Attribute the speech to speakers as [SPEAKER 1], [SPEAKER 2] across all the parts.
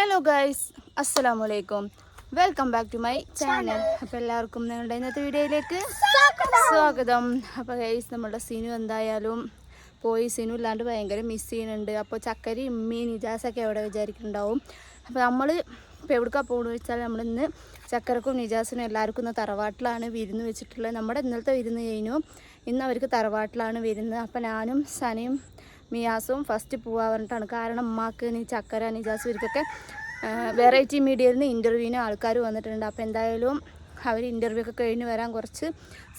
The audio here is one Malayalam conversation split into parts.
[SPEAKER 1] ഹലോ ഗൈസ് അസ്സലാമു അലൈക്കും welcome back to my channel അപ്പോൾ എല്ലാവർക്കും നിങ്ങളുടെ ഇന്നത്തെ വീഡിയോയിലേക്ക് സ്വാഗതം. അപ്പോൾ ഗൈസ് നമ്മളുടെ സിനു എന്തായാലും പോയി. സിനു ഇല്ലാണ്ട് ഭയങ്കര മിസ് ചെയ്യുന്നുണ്ട്. അപ്പോൾ ചക്കരി ഉമ്മി നിജാസൊക്കെ എവിടെ വിചാരിക്കുന്നുണ്ടാവും. അപ്പോൾ നമ്മൾ ഇപ്പോൾ എവിടേക്കാണ് പോകണമെന്ന് വെച്ചാൽ നമ്മളിന്ന് ചക്കരക്കും നിജാസിനും എല്ലാവർക്കും ഇന്ന് തറവാട്ടിലാണ് വിരുന്ന് വെച്ചിട്ടുള്ളത്. നമ്മുടെ ഇന്നലത്തെ വിരുന്ന് കഴിഞ്ഞു. ഇന്ന് അവർക്ക് തറവാട്ടിലാണ് വിരുന്ന്. അപ്പോൾ ഞാനും സനയും മിയാസും ഫസ്റ്റ് പോവാൻ പറഞ്ഞിട്ടാണ്. കാരണം ഉമ്മാക്ക് നീ ചക്കര നിജാസ് ഇവർക്കൊക്കെ വെറൈറ്റി മീഡിയയിൽ നിന്ന് ഇന്റർവ്യൂവിന് ആൾക്കാർ വന്നിട്ടുണ്ട്. അപ്പോൾ എന്തായാലും അവർ ഇന്റർവ്യൂ ഒക്കെ കഴിഞ്ഞ് വരാൻ കുറച്ച്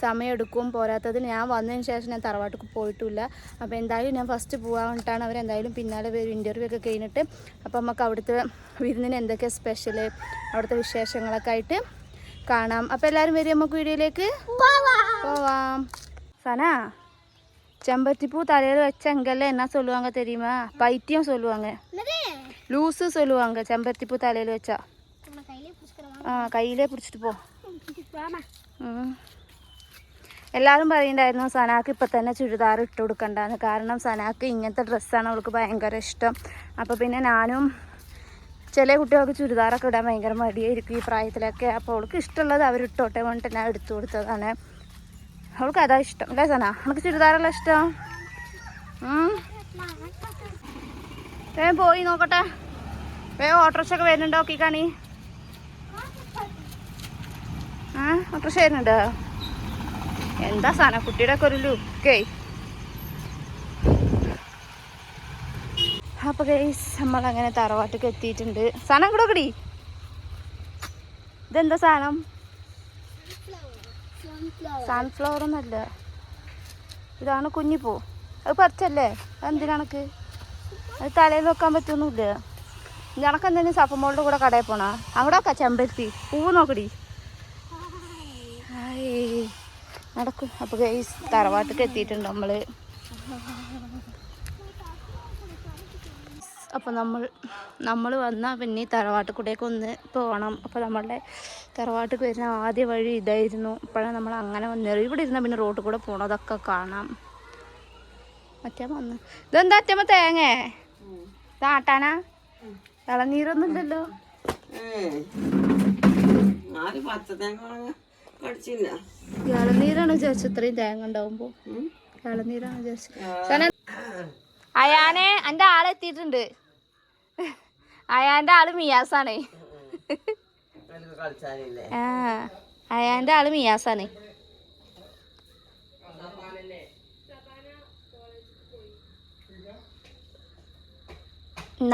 [SPEAKER 1] സമയമെടുക്കും. പോരാത്തതിന് ഞാൻ വന്നതിന് ശേഷം ഞാൻ തറവാട്ടിൽ പോയിട്ടില്ല. അപ്പോൾ എന്തായാലും ഞാൻ ഫസ്റ്റ് പോകാൻ വേണ്ടിയിട്ടാണ് അവരെന്തായാലും പിന്നാലെ വരും ഇന്റർവ്യൂ ഒക്കെ കഴിഞ്ഞിട്ട്. അപ്പോൾ നമുക്ക് അവിടുത്തെ വിരുന്നിന് എന്തൊക്കെ സ്പെഷ്യൽ അവിടുത്തെ വിശേഷങ്ങളൊക്കെ ആയിട്ട് കാണാം. അപ്പോൾ എല്ലാവരും വരും നമുക്ക് വീഡിയോയിലേക്ക്. പോവാം. സന? செம்பருத்திப்பூ தலையில் வச்சங்கல்ல என்ன சொல்லுவாங்க தெரியுமா பைத்தியம் சொல்லுவாங்க லூஸு சொல்லுவாங்க செம்பருத்திப்பூ தலையில் வச்சா ആ കയ്യിലേ പിടിച്ചിട്ട് പോ ഉം. എല്ലാവരും പറയുന്നുണ്ടായിരുന്നു സനാക്ക് ഇപ്പം തന്നെ ചുരിദാർ ഇട്ട് കൊടുക്കണ്ടെന്ന് കാരണം സനാക്ക് ഇങ്ങനത്തെ ഡ്രസ്സാണ് അവൾക്ക് ഭയങ്കര ഇഷ്ടം അപ്പോൾ പിന്നെ ഞാനും ചില കുട്ടികൾക്ക് ചുരിദാറൊക്കെ ഇടാൻ ഭയങ്കര മടിയായിരിക്കും ഈ പ്രായത്തിലൊക്കെ അപ്പോൾ അവൾക്ക് ഇഷ്ടമുള്ളത് അവർ ഇട്ടോട്ടെ വേണ്ടിട്ട് ഞാൻ എടുത്തു കൊടുത്തതാണ് അവൾക്ക് അതാ ഇഷ്ടം. അല്ലേ സന അവൾക്ക് ചുരിദാറല്ല ഇഷ്ടം. വേഗം പോയി നോക്കട്ടെ. വേഗം ഓട്ടോറിക്ഷ ഒക്കെ വരുന്നുണ്ടോ ഓക്കെ കാണി ആ ഓട്ടോറിക്ഷ വരുന്നുണ്ടോ? എന്താ സന കുട്ടിയുടെ ഒക്കെ ഒരു ലുക്കേ. അപ്പൊ ഗൈസ് നമ്മളങ്ങനെ തറവാട്ടൊക്കെ എത്തിയിട്ടുണ്ട്. സാധനം കടി ഇതെന്താ സാധനം? സൺഫ്ലവർ ഒന്നല്ല ഇതാണ് കുഞ്ഞിപ്പൂ. അത് പറിച്ചല്ലേ? അതെന്തിനണക്ക് അത് തലയിൽ വെക്കാൻ പറ്റൊന്നുമില്ല ഞണക്ക് എന്തെങ്കിലും സപ്പമോളുടെ കൂടെ കടയിൽ പോണ? അവിടെ ഒക്കെ ചെമ്പരത്തി. പൂവ് നോക്കടി. നടക്കും. അപ്പോൾ ഗൈസ് തറവാട്ടിക്ക് എത്തിയിട്ടുണ്ട് നമ്മൾ. അപ്പോൾ നമ്മൾ നമ്മൾ വന്നാൽ പിന്നെ ഈ തറവാട്ടിൽ കൂടെയൊക്കെ ഒന്ന് പോകണം അപ്പോൾ നമ്മളുടെ തറവാട്ടിൽ വരുന്ന ആദ്യ വഴി ഇതായിരുന്നു. ഇപ്പോഴാണ് നമ്മൾ അങ്ങനെ വന്നത് ഇവിടെ ഇരുന്നാൽ പിന്നെ റോഡിൽ കൂടെ പോണതൊക്കെ കാണാം. മറ്റേ വന്ന്. ഇതെന്താ അറ്റമ്മ തേങ്ങേ? ഇതാട്ടാനാ ഇളനീരൊന്നും ഇല്ലല്ലോ. ഇളനീരാണ് വിചാരിച്ചത് ഇത്രയും തേങ്ങ ഉണ്ടാവുമ്പോൾ ഇളനീരാണ് വിചാരിച്ചത്. അയാനെ എന്റെ ആളെത്തിയിട്ടുണ്ട് അയാന്റെ ആൾ മിയാസാണേ. ആ അയാന്റെ ആൾ മിയാസാണ്.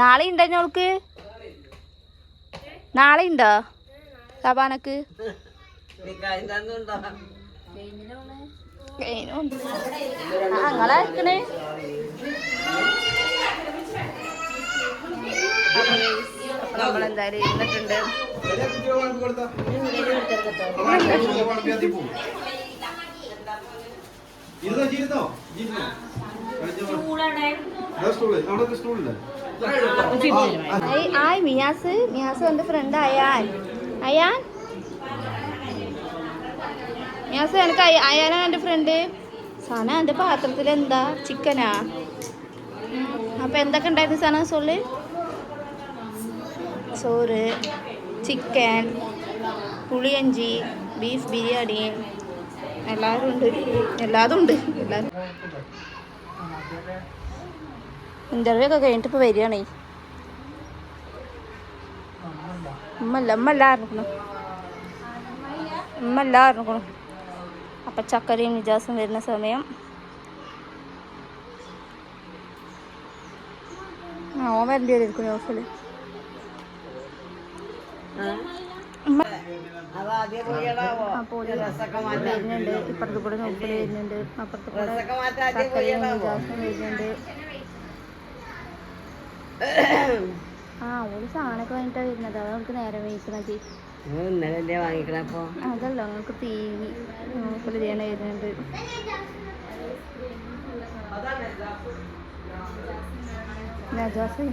[SPEAKER 1] നാളെ ഉണ്ടോ ഞോൾക്ക് നാളെ ഉണ്ടോ? സബാനക്ക്?
[SPEAKER 2] നീ
[SPEAKER 1] നമ്മളെന്തായാലും ഇരുന്നിട്ടുണ്ട്. ഹായ് മിയാസ്. മിയാസ് എന്റെ ഫ്രണ്ട് അയാൻ. അയാൻ? മിയാസ് എനിക്ക് അയ- അയാനാണ് എന്റെ ഫ്രണ്ട് സന എന്റെ പാത്രത്തിൽ എന്താ ചിക്കനാ അപ്പൊ എന്തൊക്കെ ഉണ്ടായിരുന്നു സാധനം സൊല്ല് ചോറ് ചിക്കൻ പുളിയഞ്ചി ബീഫ് ബിരിയാണി. എല്ലാവരും ഉണ്ട്. എല്ലാതും ഉണ്ട്. എല്ലാവരും. ഇന്റർവ്യൂ ഒക്കെ കഴിഞ്ഞിട്ട് ഇപ്പോൾ വരികയാണേ. ഉമ്മല്ല ഉമ്മ എല്ലാവരും ഉമ്മ എല്ലാവരും അപ്പം ചക്കരയും നിജാസും വരുന്ന സമയം. ആ ഓൻ വരേണ്ടി വരും ഉമ്മ
[SPEAKER 2] അത് ആദ്യം പോയടാവോ
[SPEAKER 1] ആ പോയി വരുന്നുണ്ട് ഇപ്പുറത്ത് കൂടെ നോക്കൽ വരുന്നുണ്ട് അപ്പുറത്ത് കൂടെ വരുന്നുണ്ട് ആ ഓൾ സാധനമൊക്കെ വാങ്ങിയിട്ടാണ് വരുന്നത് അത് നമുക്ക് നേരെ വഹിക്കണത്
[SPEAKER 2] ഇന്നലെ വാങ്ങിക്കണപ്പോ
[SPEAKER 1] അതല്ല നിങ്ങൾക്ക് തീങ്ങി നോക്കൽ ചെയ്യണ വരുന്നുണ്ട് നജാസ്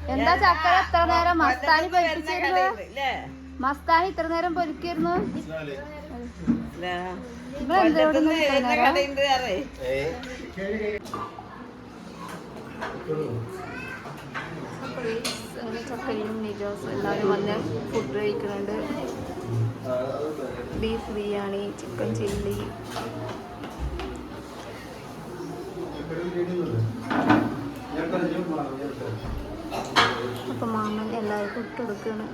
[SPEAKER 1] എന്താ ചക്കര എത്ര നേരം മസ്താനി പൊരിച്ചിരുന്നു മസ്താനി ഇത്ര നേരം പൊരിക്കായിരുന്നു? അങ്ങനെ നിജോസ് എല്ലാവരും വന്ന് ഫുഡ് കഴിക്കുന്നുണ്ട്. ബീഫ് ബിരിയാണി ചിക്കൻ ചില്ലി അപ്പം മാമൻ എല്ലാവർക്കും കൊടുക്കുകയാണ്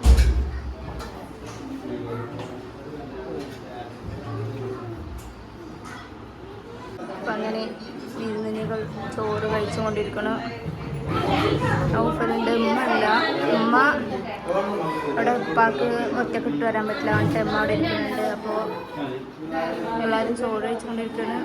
[SPEAKER 1] അപ്പം അങ്ങനെ വിരുന്നിനികൾ ചോറ് കഴിച്ചു കൊണ്ടിരിക്കണം ഔഫലുണ്ട് ഉമ്മ അല്ല ഉമ്മ അവിടെ ഉപ്പാക്ക് ഒറ്റക്കിട്ട് വരാൻ പറ്റില്ല. എന്നിട്ട് ഉമ്മ അവിടെ ഇരിക്കുന്നുണ്ട്. അപ്പോൾ എല്ലാവരും ചോറ് കഴിച്ചുകൊണ്ടിരിക്കുകയാണ്